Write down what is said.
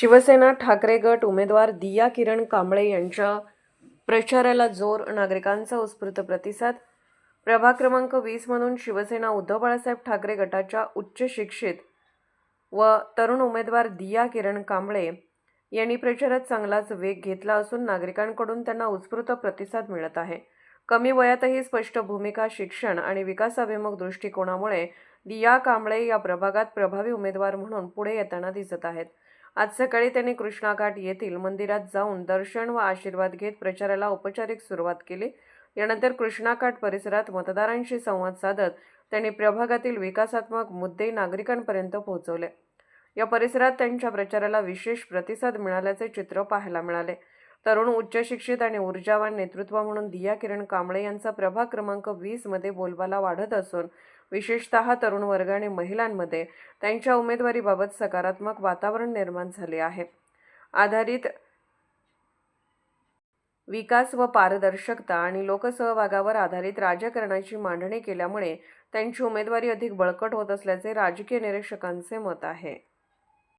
शिवसेना ठाकरे गट उमेदवार दिया किरण कांबळे यांच्या प्रचाराला जोर नागरिकांचा उत्स्फूर्त प्रतिसाद. प्रभाग क्रमांक वीसमधून शिवसेना उद्धव बाळासाहेब ठाकरे गटाच्या उच्च शिक्षित व तरुण उमेदवार दिया किरण कांबळे यांनी प्रचारात चांगलाच वेग घेतला असून नागरिकांकडून त्यांना उत्स्फूर्त प्रतिसाद मिळत आहे. कमी वयातही स्पष्ट भूमिका शिक्षण आणि विकासाभिमुख दृष्टिकोनामुळे दिया कांबळे या प्रभागात प्रभावी उमेदवार म्हणून पुढे येताना दिसत आहेत. आज सकाळी त्यांनी कृष्णाघाट येथील मंदिरात जाऊन दर्शन व आशीर्वाद घेत प्रचाराला औपचारिक सुरुवात केली. यानंतर कृष्णाघाट परिसरात मतदारांशी संवाद साधत त्यांनी प्रभागातील विकासात्मक मुद्दे नागरिकांपर्यंत पोहोचवले. या परिसरात त्यांच्या प्रचाराला विशेष प्रतिसाद मिळाल्याचे चित्र पाहायला मिळाले. तरुण उच्च शिक्षित आणि ऊर्जावान नेतृत्व म्हणून दिया किरण कांबळे यांचा प्रभाग क्रमांक वीसमध्ये बोलबाला वाढत असून विशेषतः तरुण वर्ग आणि महिलांमध्ये त्यांच्या उमेदवारीबाबत सकारात्मक वातावरण निर्माण झाले आहे. आधारित विकास व पारदर्शकता आणि लोकसहभागावर आधारित राजकारणाची मांडणी केल्यामुळे त्यांची उमेदवारी अधिक बळकट होत असल्याचे राजकीय निरीक्षकांचे मत आहे.